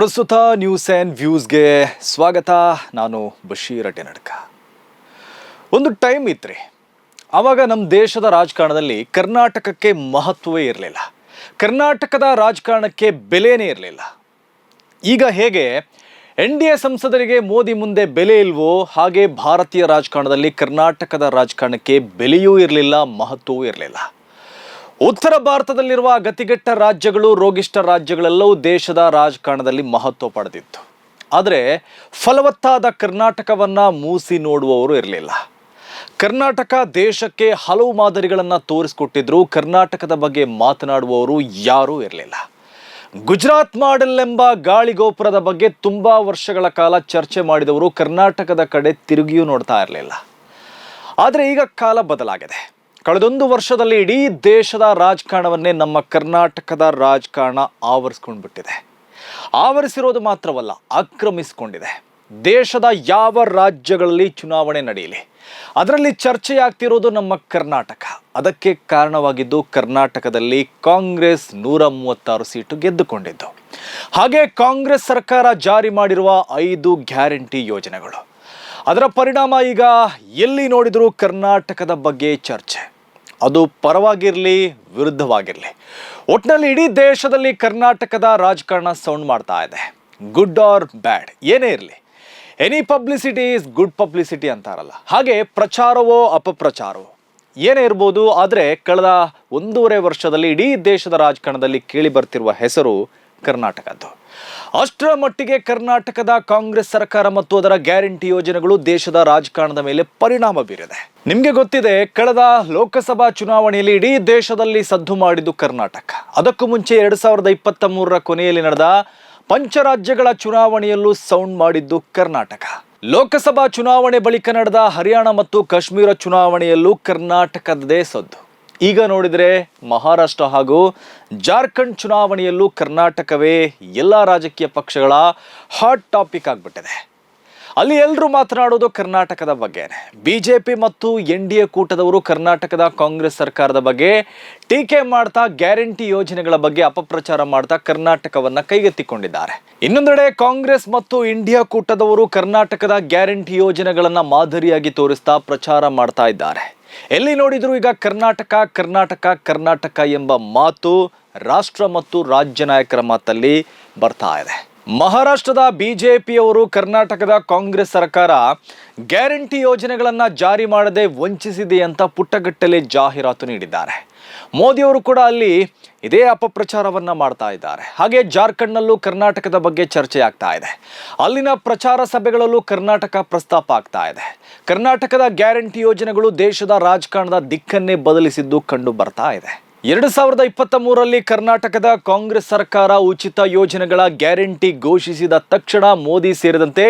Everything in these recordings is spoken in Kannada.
ಪ್ರಸ್ತುತ ನ್ಯೂಸ್ ಆ್ಯಂಡ್ ವ್ಯೂಸ್ಗೆ ಸ್ವಾಗತ. ನಾನು ಬಶೀರ್ ಅಟೆನಡ್ಕ ಒಂದು ಟೈಮ್ ಇತ್ತು ಆವಾಗ ನಮ್ಮ ದೇಶದ ರಾಜಕಾರಣದಲ್ಲಿ ಕರ್ನಾಟಕಕ್ಕೆ ಮಹತ್ವವೇ ಇರಲಿಲ್ಲ. ಕರ್ನಾಟಕದ ರಾಜಕಾರಣಕ್ಕೆ ಬೆಲೆನೇ ಇರಲಿಲ್ಲ. ಈಗ ಹೇಗೆ, ಎನ್ ಡಿ ಎ ಸಂಸದರಿಗೆ ಮೋದಿ ಮುಂದೆ ಬೆಲೆ ಇಲ್ವೋ, ಹಾಗೆ ಭಾರತೀಯ ರಾಜಕಾರಣದಲ್ಲಿ ಕರ್ನಾಟಕದ ರಾಜಕಾರಣಕ್ಕೆ ಬೆಲೆಯೂ ಇರಲಿಲ್ಲ, ಮಹತ್ವವೂ ಇರಲಿಲ್ಲ. ಉತ್ತರ ಭಾರತದಲ್ಲಿರುವ ಗತಿಗೆಟ್ಟ ರಾಜ್ಯಗಳು, ರೋಗಿಷ್ಠ ರಾಜ್ಯಗಳೆಲ್ಲವೂ ದೇಶದ ರಾಜಕಾರಣದಲ್ಲಿ ಮಹತ್ವ ಪಡೆದಿತ್ತು. ಆದರೆ ಫಲವತ್ತಾದ ಕರ್ನಾಟಕವನ್ನು ಮೂಸಿ ನೋಡುವವರು ಇರಲಿಲ್ಲ. ಕರ್ನಾಟಕ ದೇಶಕ್ಕೆ ಹಲವು ಮಾದರಿಗಳನ್ನು ತೋರಿಸಿಕೊಟ್ಟಿದ್ರು, ಕರ್ನಾಟಕದ ಬಗ್ಗೆ ಮಾತನಾಡುವವರು ಯಾರೂ ಇರಲಿಲ್ಲ. ಗುಜರಾತ್ ಮಾಡೆಲ್ ಎಂಬ ಗಾಳಿಗೋಪುರದ ಬಗ್ಗೆ ತುಂಬ ವರ್ಷಗಳ ಕಾಲ ಚರ್ಚೆ ಮಾಡಿದವರು ಕರ್ನಾಟಕದ ಕಡೆ ತಿರುಗಿಯೂ ನೋಡ್ತಾ ಇರಲಿಲ್ಲ. ಆದರೆ ಈಗ ಕಾಲ ಬದಲಾಗಿದೆ. ಕಳೆದೊಂದು ವರ್ಷದಲ್ಲಿ ಇಡೀ ದೇಶದ ರಾಜಕಾರಣವನ್ನೇ ನಮ್ಮ ಕರ್ನಾಟಕದ ರಾಜಕಾರಣ ಆವರಿಸ್ಕೊಂಡು ಬಿಟ್ಟಿದೆ ಆವರಿಸಿರೋದು ಮಾತ್ರವಲ್ಲ, ಆಕ್ರಮಿಸಿಕೊಂಡಿದೆ. ದೇಶದ ಯಾವ ರಾಜ್ಯಗಳಲ್ಲಿ ಚುನಾವಣೆ ನಡೆಯಲಿ, ಅದರಲ್ಲಿ ಚರ್ಚೆಯಾಗ್ತಿರೋದು ನಮ್ಮ ಕರ್ನಾಟಕ. ಅದಕ್ಕೆ ಕಾರಣವಾಗಿದ್ದು ಕರ್ನಾಟಕದಲ್ಲಿ ಕಾಂಗ್ರೆಸ್ ನೂರ ಮೂವತ್ತಾರು ಸೀಟು ಗೆದ್ದುಕೊಂಡಿದ್ದು. ಹಾಗೆ ಕಾಂಗ್ರೆಸ್ ಸರ್ಕಾರ ಜಾರಿ ಮಾಡಿರುವ ಐದು ಗ್ಯಾರಂಟಿ ಯೋಜನೆಗಳು. ಅದರ ಪರಿಣಾಮ ಈಗ ಎಲ್ಲಿ ನೋಡಿದರೂ ಕರ್ನಾಟಕದ ಬಗ್ಗೆ ಚರ್ಚೆ. ಅದು ಪರವಾಗಿರಲಿ, ವಿರುದ್ಧವಾಗಿರಲಿ. ಒಟ್ಟಿನಲ್ಲಿ ಇಡೀ ದೇಶದಲ್ಲಿ ಕರ್ನಾಟಕದ ರಾಜಕಾರಣ ಸೌಂಡ್ ಮಾಡ್ತಾ ಇದೆ. ಗುಡ್ ಆರ್ ಬ್ಯಾಡ್ ಏನೇ ಇರಲಿ. Any publicity is good publicity ಅಂತಾರಲ್ಲ. ಹಾಗೆ ಪ್ರಚಾರವೋ ಅಪಪ್ರಚಾರವೋ, ಏನೇ ಇರ್ಬೋದು, ಆದರೆ ಕಳೆದ ಒಂದೂವರೆ ವರ್ಷದಲ್ಲಿ ಇಡೀ ದೇಶದ ರಾಜಕಾರಣದಲ್ಲಿ ಕೇಳಿ ಬರ್ತಿರುವ ಹೆಸರು ಕರ್ನಾಟಕದ್ದು. ಅಷ್ಟರ ಮಟ್ಟಿಗೆ ಕರ್ನಾಟಕದ ಕಾಂಗ್ರೆಸ್ ಸರ್ಕಾರ ಮತ್ತು ಅದರ ಗ್ಯಾರಂಟಿ ಯೋಜನೆಗಳು ದೇಶದ ರಾಜಕಾರಣದ ಮೇಲೆ ಪರಿಣಾಮ ಬೀರಿದೆ. ನಿಮಗೆ ಗೊತ್ತಿದೆ, ಕಳೆದ ಲೋಕಸಭಾ ಚುನಾವಣೆಯಲ್ಲಿ ಇಡೀ ದೇಶದಲ್ಲಿ ಸದ್ದು ಮಾಡಿದ್ದು ಕರ್ನಾಟಕ. ಅದಕ್ಕೂ ಮುಂಚೆ ಎರಡ್ ಸಾವಿರದ ಇಪ್ಪತ್ತ ಮೂರರ ಕೊನೆಯಲ್ಲಿ ನಡೆದ ಪಂಚರಾಜ್ಯಗಳ ಚುನಾವಣೆಯಲ್ಲೂ ಸೌಂಡ್ ಮಾಡಿದ್ದು ಕರ್ನಾಟಕ. ಲೋಕಸಭಾ ಚುನಾವಣೆ ಬಳಿಕ ನಡೆದ ಹರಿಯಾಣ ಮತ್ತು ಕಾಶ್ಮೀರ ಚುನಾವಣೆಯಲ್ಲೂ ಕರ್ನಾಟಕದೇ ಸದ್ದು. ಈಗ ನೋಡಿದರೆ ಮಹಾರಾಷ್ಟ್ರ ಹಾಗೂ ಜಾರ್ಖಂಡ್ ಚುನಾವಣೆಯಲ್ಲೂ ಕರ್ನಾಟಕವೇ ಎಲ್ಲ ರಾಜಕೀಯ ಪಕ್ಷಗಳ ಹಾಟ್ ಟಾಪಿಕ್ ಆಗಿಬಿಟ್ಟಿದೆ. ಅಲ್ಲಿ ಎಲ್ಲರೂ ಮಾತನಾಡೋದು ಕರ್ನಾಟಕದ ಬಗ್ಗೆನೆ. ಬಿಜೆಪಿ ಮತ್ತು ಎನ್ ಡಿ ಎ ಕೂಟದವರು ಕರ್ನಾಟಕದ ಕಾಂಗ್ರೆಸ್ ಸರ್ಕಾರದ ಬಗ್ಗೆ ಟೀಕೆ ಮಾಡ್ತಾ ಗ್ಯಾರಂಟಿ ಯೋಜನೆಗಳ ಬಗ್ಗೆ ಅಪಪ್ರಚಾರ ಮಾಡ್ತಾ ಕರ್ನಾಟಕವನ್ನು ಕೈಗೆತ್ತಿಕೊಂಡಿದ್ದಾರೆ. ಇನ್ನೊಂದೆಡೆ ಕಾಂಗ್ರೆಸ್ ಮತ್ತು ಇಂಡಿಯಾ ಕೂಟದವರು ಕರ್ನಾಟಕದ ಗ್ಯಾರಂಟಿ ಯೋಜನೆಗಳನ್ನು ಮಾದರಿಯಾಗಿ ತೋರಿಸ್ತಾ ಪ್ರಚಾರ ಮಾಡ್ತಾ ಇದ್ದಾರೆ. ಎಲ್ಲಿ ನೋಡಿದ್ರು ಈಗ ಕರ್ನಾಟಕ ಕರ್ನಾಟಕ ಕರ್ನಾಟಕ ಎಂಬ ಮಾತು ರಾಷ್ಟ್ರ ಮತ್ತು ರಾಜ್ಯ ನಾಯಕರ ಮಾತಲ್ಲಿ ಬರ್ತಾ ಇದೆ. ಮಹಾರಾಷ್ಟ್ರದ ಬಿಜೆಪಿಯವರು ಕರ್ನಾಟಕದ ಕಾಂಗ್ರೆಸ್ ಸರ್ಕಾರ ಗ್ಯಾರಂಟಿ ಯೋಜನೆಗಳನ್ನು ಜಾರಿ ಮಾಡದೆ ವಂಚಿಸಿದೆ ಅಂತ ಪುಟ್ಟಗಟ್ಟಲೆ ಜಾಹೀರಾತು ನೀಡಿದ್ದಾರೆ. ಮೋದಿಯವರು ಕೂಡ ಅಲ್ಲಿ ಇದೇ ಅಪಪ್ರಚಾರವನ್ನ ಮಾಡ್ತಾ ಇದ್ದಾರೆ. ಹಾಗೆ ಜಾರ್ಖಂಡ್ನಲ್ಲೂ ಕರ್ನಾಟಕದ ಬಗ್ಗೆ ಚರ್ಚೆ ಆಗ್ತಾ ಇದೆ. ಅಲ್ಲಿನ ಪ್ರಚಾರ ಸಭೆಗಳಲ್ಲೂ ಕರ್ನಾಟಕ ಪ್ರಸ್ತಾಪ ಆಗ್ತಾ ಇದೆ. ಕರ್ನಾಟಕದ ಗ್ಯಾರಂಟಿ ಯೋಜನೆಗಳು ದೇಶದ ರಾಜಕಾರಣದ ದಿಕ್ಕನ್ನೇ ಬದಲಿಸಿದ್ದು ಕಂಡು ಬರ್ತಾ ಇದೆ. ಎರಡು ಸಾವಿರದ ಇಪ್ಪತ್ತ ಮೂರರಲ್ಲಿ ಕರ್ನಾಟಕದ ಕಾಂಗ್ರೆಸ್ ಸರ್ಕಾರ ಉಚಿತ ಯೋಜನೆಗಳ ಗ್ಯಾರಂಟಿ ಘೋಷಿಸಿದ ತಕ್ಷಣ ಮೋದಿ ಸೇರಿದಂತೆ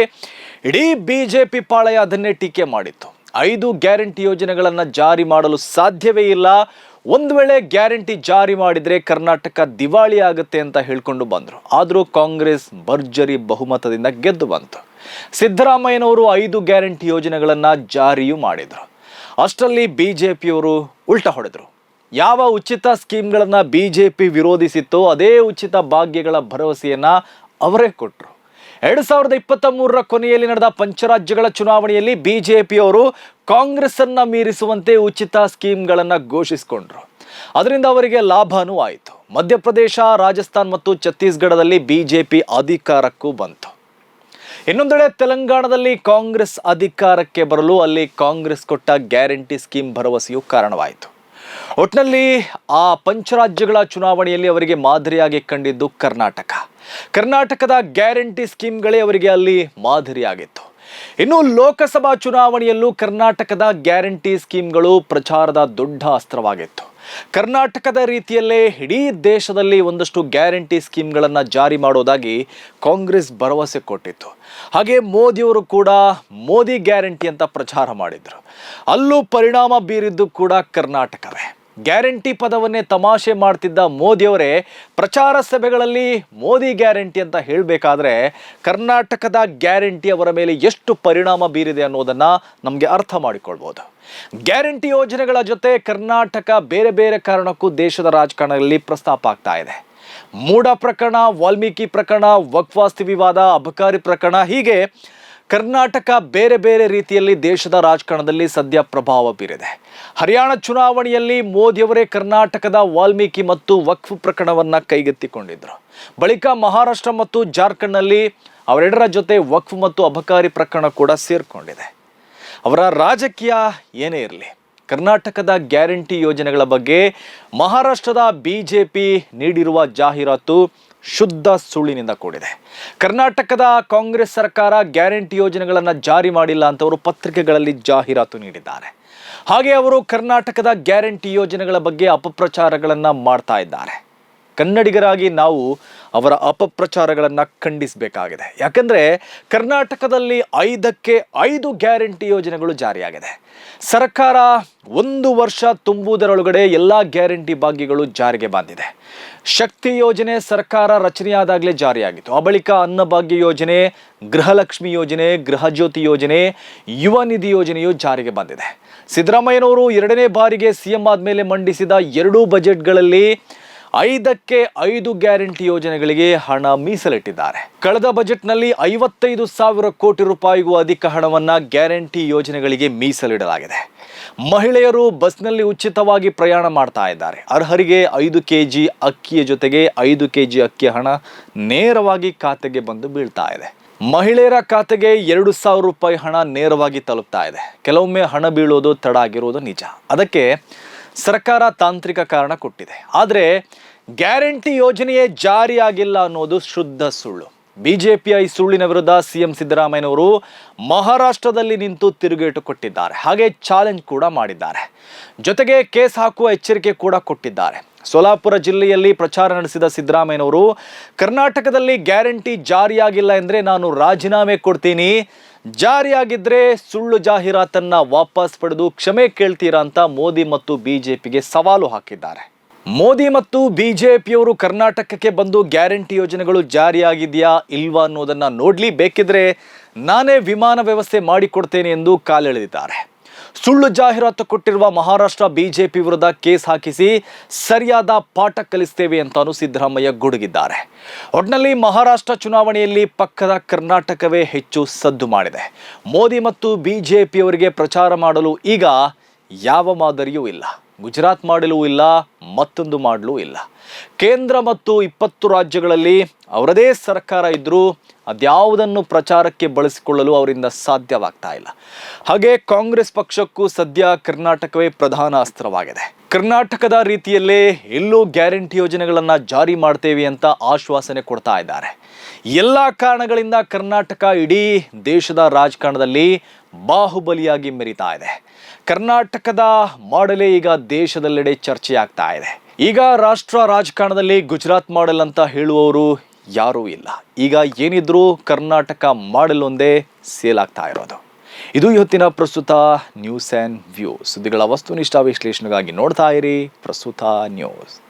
ಇಡೀ ಬಿಜೆಪಿ ಪಾಳಯ ಅದನ್ನೇ ಟೀಕೆ ಮಾಡಿತ್ತು. ಐದು ಗ್ಯಾರಂಟಿ ಯೋಜನೆಗಳನ್ನು ಜಾರಿ ಮಾಡಲು ಸಾಧ್ಯವೇ ಇಲ್ಲ. ಒಂದು ವೇಳೆ ಗ್ಯಾರಂಟಿ ಜಾರಿ ಮಾಡಿದರೆ ಕರ್ನಾಟಕ ದಿವಾಳಿ ಆಗುತ್ತೆ ಅಂತ ಹೇಳ್ಕೊಂಡು ಬಂದರು. ಆದರೂ ಕಾಂಗ್ರೆಸ್ ಭರ್ಜರಿ ಬಹುಮತದಿಂದ ಗೆದ್ದು ಬಂತು. ಸಿದ್ದರಾಮಯ್ಯನವರು ಐದು ಗ್ಯಾರಂಟಿ ಯೋಜನೆಗಳನ್ನು ಜಾರಿಯೂ ಮಾಡಿದರು. ಅಷ್ಟರಲ್ಲಿ ಬಿ ಜೆ ಪಿಯವರು ಉಲ್ಟ ಹೊಡೆದರು. ಯಾವ ಉಚಿತ ಸ್ಕೀಮ್ಗಳನ್ನು ಬಿ ಜೆ ಪಿ ವಿರೋಧಿಸಿತ್ತೋ ಅದೇ ಉಚಿತ ಭಾಗ್ಯಗಳ ಭರವಸೆಯನ್ನು ಅವರೇ ಕೊಟ್ಟರು ಎರಡು ಸಾವಿರದ ಇಪ್ಪತ್ತ ಮೂರರ ಕೊನೆಯಲ್ಲಿ ನಡೆದ ಪಂಚರಾಜ್ಯಗಳ ಚುನಾವಣೆಯಲ್ಲಿ ಬಿಜೆಪಿಯವರು ಜೆ ಪಿಯವರು ಕಾಂಗ್ರೆಸ್ಸನ್ನು ಮೀರಿಸುವಂತೆ ಉಚಿತ ಸ್ಕೀಮ್ಗಳನ್ನು ಘೋಷಿಸಿಕೊಂಡ್ರು. ಅದರಿಂದ ಅವರಿಗೆ ಲಾಭನೂ ಆಯಿತು. ಮಧ್ಯಪ್ರದೇಶ, ರಾಜಸ್ಥಾನ್ ಮತ್ತು ಛತ್ತೀಸ್ಗಢದಲ್ಲಿ ಬಿಜೆಪಿ ಅಧಿಕಾರಕ್ಕೂ ಬಂತು. ಇನ್ನೊಂದೆಡೆ ತೆಲಂಗಾಣದಲ್ಲಿ ಕಾಂಗ್ರೆಸ್ ಅಧಿಕಾರಕ್ಕೆ ಬರಲು ಅಲ್ಲಿ ಕಾಂಗ್ರೆಸ್ ಕೊಟ್ಟ ಗ್ಯಾರಂಟಿ ಸ್ಕೀಮ್ ಭರವಸೆಯು ಕಾರಣವಾಯಿತು. ಒಟ್ಟಿನಲ್ಲಿ ಆ ಪಂಚರಾಜ್ಯಗಳ ಚುನಾವಣೆಯಲ್ಲಿ ಅವರಿಗೆ ಮಾದರಿಯಾಗಿ ಕಂಡಿದ್ದು ಕರ್ನಾಟಕ. ಕರ್ನಾಟಕದ ಗ್ಯಾರಂಟಿ ಸ್ಕೀಮ್ಗಳೇ ಅವರಿಗೆ ಅಲ್ಲಿ ಮಾದರಿಯಾಗಿತ್ತು. ಇನ್ನು ಲೋಕಸಭಾ ಚುನಾವಣೆಯಲ್ಲೂ ಕರ್ನಾಟಕದ ಗ್ಯಾರಂಟಿ ಸ್ಕೀಮ್ಗಳು ಪ್ರಚಾರದ ದೊಡ್ಡ ಅಸ್ತ್ರವಾಗಿತ್ತು. ಕರ್ನಾಟಕದ ರೀತಿಯಲ್ಲೇ ಇಡೀ ದೇಶದಲ್ಲಿ ಒಂದಷ್ಟು ಗ್ಯಾರಂಟಿ ಸ್ಕೀಮ್ಗಳನ್ನು ಜಾರಿ ಮಾಡೋದಾಗಿ ಕಾಂಗ್ರೆಸ್ ಭರವಸೆ ಕೊಟ್ಟಿತ್ತು. ಹಾಗೆ ಮೋದಿಯವರು ಕೂಡ ಮೋದಿ ಗ್ಯಾರಂಟಿ ಅಂತ ಪ್ರಚಾರ ಮಾಡಿದರು. ಅಲ್ಲೂ ಪರಿಣಾಮ ಬೀರಿದ್ದು ಕೂಡ ಕರ್ನಾಟಕವೇ. ಗ್ಯಾರಂಟಿ ಪದವನ್ನೇ ತಮಾಷೆ ಮಾಡ್ತಿದ್ದ ಮೋದಿಯವರೇ, ಪ್ರಚಾರ ಸಭೆಗಳಲ್ಲಿ ಮೋದಿ ಗ್ಯಾರಂಟಿ ಅಂತ ಹೇಳಬೇಕಾದ್ರೆ ಕರ್ನಾಟಕದ ಗ್ಯಾರಂಟಿ ಅವರ ಮೇಲೆ ಎಷ್ಟು ಪರಿಣಾಮ ಬೀರಿದೆ ಅನ್ನೋದನ್ನು ನಮಗೆ ಅರ್ಥ ಮಾಡಿಕೊಳ್ಬೋದು. ಗ್ಯಾರಂಟಿ ಯೋಜನೆಗಳ ಜೊತೆ ಕರ್ನಾಟಕ ಬೇರೆ ಬೇರೆ ಕಾರಣಕ್ಕೂ ದೇಶದ ರಾಜಕಾರಣದಲ್ಲಿ ಪ್ರಸ್ತಾಪ ಆಗ್ತಾ ಇದೆ. ಮೂಡ ಪ್ರಕರಣ, ವಾಲ್ಮೀಕಿ ಪ್ರಕರಣ, ವಕ್ವಾಸ್ತಿ ವಿವಾದ, ಅಬಕಾರಿ ಪ್ರಕರಣ, ಹೀಗೆ ಕರ್ನಾಟಕ ಬೇರೆ ಬೇರೆ ರೀತಿಯಲ್ಲಿ ದೇಶದ ರಾಜಕಾರಣದಲ್ಲಿ ಸದ್ಯ ಪ್ರಭಾವ ಬೀರಿದೆ. ಹರಿಯಾಣ ಚುನಾವಣೆಯಲ್ಲಿ ಮೋದಿಯವರೇ ಕರ್ನಾಟಕದ ವಾಲ್ಮೀಕಿ ಮತ್ತು ವಕ್ಫ್ ಪ್ರಕರಣವನ್ನು ಕೈಗೆತ್ತಿಕೊಂಡಿದ್ದರು ಬಳಿಕ ಮಹಾರಾಷ್ಟ್ರ ಮತ್ತು ಜಾರ್ಖಂಡ್ನಲ್ಲಿ ಅವರೆಡರ ಜೊತೆ ವಕ್ಫ್ ಮತ್ತು ಅಬಕಾರಿ ಪ್ರಕರಣ ಕೂಡ ಸೇರಿಕೊಂಡಿದೆ. ಅವರ ರಾಜಕೀಯ ಏನೇ ಇರಲಿ, ಕರ್ನಾಟಕದ ಗ್ಯಾರಂಟಿ ಯೋಜನೆಗಳ ಬಗ್ಗೆ ಮಹಾರಾಷ್ಟ್ರದ ಬಿಜೆಪಿ ನೀಡಿರುವ ಜಾಹೀರಾತು ಶುದ್ಧ ಸುಳ್ಳಿನಿಂದ ಕೂಡಿದೆ. ಕರ್ನಾಟಕದ ಕಾಂಗ್ರೆಸ್ ಸರ್ಕಾರ ಗ್ಯಾರಂಟಿ ಯೋಜನೆಗಳನ್ನು ಜಾರಿ ಮಾಡಿಲ್ಲ ಅಂತ ಅವರು ಪತ್ರಿಕೆಗಳಲ್ಲಿ ಜಾಹೀರಾತು ನೀಡಿದ್ದಾರೆ. ಹಾಗೆ ಅವರು ಕರ್ನಾಟಕದ ಗ್ಯಾರಂಟಿ ಯೋಜನೆಗಳ ಬಗ್ಗೆ ಅಪಪ್ರಚಾರಗಳನ್ನು ಮಾಡ್ತಾ ಇದ್ದಾರೆ. ಕನ್ನಡಿಗರಾಗಿ ನಾವು ಅವರ ಅಪಪ್ರಚಾರಗಳನ್ನು ಖಂಡಿಸಬೇಕಾಗಿದೆ. ಯಾಕಂದರೆ ಕರ್ನಾಟಕದಲ್ಲಿ ಐದಕ್ಕೆ ಐದು ಗ್ಯಾರಂಟಿ ಯೋಜನೆಗಳು ಜಾರಿಯಾಗಿದೆ. ಸರ್ಕಾರ ಒಂದು ವರ್ಷ ತುಂಬುವುದರೊಳಗಡೆ ಎಲ್ಲ ಗ್ಯಾರಂಟಿ ಭಾಗ್ಯಗಳು ಜಾರಿಗೆ ಬಂದಿದೆ. ಶಕ್ತಿ ಯೋಜನೆ ಸರ್ಕಾರ ರಚನೆಯಾದಾಗಲೇ ಜಾರಿಯಾಗಿತ್ತು. ಆ ಬಳಿಕ ಅನ್ನಭಾಗ್ಯ ಯೋಜನೆ, ಗೃಹಲಕ್ಷ್ಮಿ ಯೋಜನೆ ಗೃಹಜ್ಯೋತಿ ಯೋಜನೆ, ಯುವ ನಿಧಿ ಯೋಜನೆಯು ಜಾರಿಗೆ ಬಂದಿದೆ. ಸಿದ್ದರಾಮಯ್ಯನವರು ಎರಡನೇ ಬಾರಿಗೆ ಸಿ ಸಿಎಂ ಆದಮೇಲೆ ಮಂಡಿಸಿದ ಎರಡೂ ಬಜೆಟ್ಗಳಲ್ಲಿ ಐದಕ್ಕೆ ಐದು ಗ್ಯಾರಂಟಿ ಯೋಜನೆಗಳಿಗೆ ಹಣ ಮೀಸಲಿಟ್ಟಿದ್ದಾರೆ. ಕಳೆದ ಬಜೆಟ್ನಲ್ಲಿ ಐವತ್ತೈದು ಸಾವಿರ ಕೋಟಿ ರೂಪಾಯಿಗೂ ಅಧಿಕ ಹಣವನ್ನು ಗ್ಯಾರಂಟಿ ಯೋಜನೆಗಳಿಗೆ ಮೀಸಲಿಡಲಾಗಿದೆ. ಮಹಿಳೆಯರು ಬಸ್ನಲ್ಲಿ ಉಚಿತವಾಗಿ ಪ್ರಯಾಣ ಮಾಡ್ತಾ ಇದ್ದಾರೆ. ಅರ್ಹರಿಗೆ ಐದು ಕೆ ಜಿ ಅಕ್ಕಿಯ ಜೊತೆಗೆ ಐದು ಕೆ ಜಿ ಅಕ್ಕಿಯ ಹಣ ನೇರವಾಗಿ ಖಾತೆಗೆ ಬಂದು ಬೀಳ್ತಾ ಇದೆ. ಮಹಿಳೆಯರ ಖಾತೆಗೆ ಎರಡು ಸಾವಿರ ರೂಪಾಯಿ ಹಣ ನೇರವಾಗಿ ತಲುಪ್ತಾ ಇದೆ. ಕೆಲವೊಮ್ಮೆ ಹಣ ಬೀಳೋದು ತಡ ಆಗಿರೋದು ನಿಜ. ಅದಕ್ಕೆ ಸರ್ಕಾರ ತಾಂತ್ರಿಕ ಕಾರಣ ಕೊಟ್ಟಿದೆ. ಆದರೆ ಗ್ಯಾರಂಟಿ ಯೋಜನೆಯೇ ಜಾರಿಯಾಗಿಲ್ಲ ಅನ್ನೋದು ಶುದ್ಧ ಸುಳ್ಳು. ಬಿಜೆಪಿಯ ಈ ಸುಳ್ಳಿನ ವಿರುದ್ಧ ಸಿಎಂ ಸಿದ್ದರಾಮಯ್ಯನವರು ಮಹಾರಾಷ್ಟ್ರದಲ್ಲಿ ನಿಂತು ತಿರುಗೇಟು ಕೊಟ್ಟಿದ್ದಾರೆ. ಹಾಗೆ ಚಾಲೆಂಜ್ ಕೂಡ ಮಾಡಿದ್ದಾರೆ. ಜೊತೆಗೆ ಕೇಸ್ ಹಾಕುವ ಎಚ್ಚರಿಕೆ ಕೂಡ ಕೊಟ್ಟಿದ್ದಾರೆ. ಸೋಲಾಪುರ ಜಿಲ್ಲೆಯಲ್ಲಿ ಪ್ರಚಾರ ನಡೆಸಿದ ಸಿದ್ದರಾಮಯ್ಯನವರು, ಕರ್ನಾಟಕದಲ್ಲಿ ಗ್ಯಾರಂಟಿ ಜಾರಿಯಾಗಿಲ್ಲ ಎಂದರೆ ನಾನು ರಾಜೀನಾಮೆ ಕೊಡ್ತೀನಿ ಜಾರಿಯಾಗಿದ್ರೆ ಸುಳ್ಳು ಜಾಹೀರಾತನ್ನ ವಾಪಸ್ ಪಡೆದು ಕ್ಷಮೆ ಕೇಳ್ತೀರಾ ಅಂತ ಮೋದಿ ಮತ್ತು ಬಿಜೆಪಿಗೆ ಸವಾಲು ಹಾಕಿದ್ದಾರೆ. ಮೋದಿ ಮತ್ತು ಬಿಜೆಪಿಯವರು ಕರ್ನಾಟಕಕ್ಕೆ ಬಂದು ಗ್ಯಾರಂಟಿ ಯೋಜನೆಗಳು ಜಾರಿಯಾಗಿದೆಯಾ ಇಲ್ವಾ ಅನ್ನೋದನ್ನ ನೋಡ್ಲಿ, ಬೇಕಿದ್ರೆ ನಾನೇ ವಿಮಾನ ವ್ಯವಸ್ಥೆ ಮಾಡಿಕೊಡ್ತೇನೆ ಎಂದು ಕಾಲೆಳೆದಿದ್ದಾರೆ. ಸುಳ್ಳು ಜಾಹೀರಾತು ಕೊಟ್ಟಿರುವ ಮಹಾರಾಷ್ಟ್ರ ಬಿಜೆಪಿ ವಿರುದ್ಧ ಕೇಸ್ ಹಾಕಿಸಿ ಸರಿಯಾದ ಪಾಠ ಕಲಿಸ್ತೇವೆ ಅಂತಾನು ಸಿದ್ದರಾಮಯ್ಯ ಗುಡುಗಿದ್ದಾರೆ. ಒಟ್ನಲ್ಲಿ ಮಹಾರಾಷ್ಟ್ರ ಚುನಾವಣೆಯಲ್ಲಿ ಪಕ್ಕದ ಕರ್ನಾಟಕವೇ ಹೆಚ್ಚು ಸದ್ದು ಮಾಡಿದೆ. ಮೋದಿ ಮತ್ತು ಬಿಜೆಪಿಯವರಿಗೆ ಪ್ರಚಾರ ಮಾಡಲು ಈಗ ಯಾವ ಮಾದರಿಯೂ ಇಲ್ಲ. ಗುಜರಾತ್ ಮಾಡಲೂ ಇಲ್ಲ, ಮತ್ತೊಂದು ಮಾಡಲೂ ಇಲ್ಲ. ಕೇಂದ್ರ ಮತ್ತು ಇಪ್ಪತ್ತು ರಾಜ್ಯಗಳಲ್ಲಿ ಅವರದೇ ಸರ್ಕಾರ ಇದ್ದರೂ ಅದ್ಯಾವುದನ್ನು ಪ್ರಚಾರಕ್ಕೆ ಬಳಸಿಕೊಳ್ಳಲು ಅವರಿಂದ ಸಾಧ್ಯವಾಗ್ತಾ ಇಲ್ಲ. ಹಾಗೆ ಕಾಂಗ್ರೆಸ್ ಪಕ್ಷಕ್ಕೂ ಸದ್ಯ ಕರ್ನಾಟಕವೇ ಪ್ರಧಾನ ಅಸ್ತ್ರವಾಗಿದೆ. ಕರ್ನಾಟಕದ ರೀತಿಯಲ್ಲೇ ಎಲ್ಲೂ ಗ್ಯಾರಂಟಿ ಯೋಜನೆಗಳನ್ನು ಜಾರಿ ಮಾಡ್ತೇವೆ ಅಂತ ಆಶ್ವಾಸನೆ ಕೊಡ್ತಾ ಇದ್ದಾರೆ. ಎಲ್ಲ ಕಾರಣಗಳಿಂದ ಕರ್ನಾಟಕ ಇಡೀ ದೇಶದ ರಾಜಕಾರಣದಲ್ಲಿ ಬಾಹುಬಲಿಯಾಗಿ ಮೆರಿತಾ ಇದೆ. ಕರ್ನಾಟಕದ ಮಾಡಲೇ ಈಗ ದೇಶದೆಲ್ಲೆಡೆ ಚರ್ಚೆಯಾಗ್ತಾ ಇದೆ. ಈಗ ರಾಷ್ಟ್ರ ರಾಜಕಾರಣದಲ್ಲಿ ಗುಜರಾತ್ ಮಾಡೆಲ್ ಅಂತ ಹೇಳುವವರು ಯಾರೂ ಇಲ್ಲ. ಈಗ ಏನಿದ್ರೂ ಕರ್ನಾಟಕ ಮಾಡೆಲ್ ಒಂದೇ ಸೇಲ್ ಆಗ್ತಾ ಇರೋದು. ಇದು ಇವತ್ತಿನ ಪ್ರಸ್ತುತ ನ್ಯೂಸ್ ಆ್ಯಂಡ್ ವ್ಯೂ. ಸುದ್ದಿಗಳ ವಸ್ತುನಿಷ್ಠ ವಿಶ್ಲೇಷಣೆಗಾಗಿ ನೋಡ್ತಾ ಇರಿ ಪ್ರಸ್ತುತ ನ್ಯೂಸ್.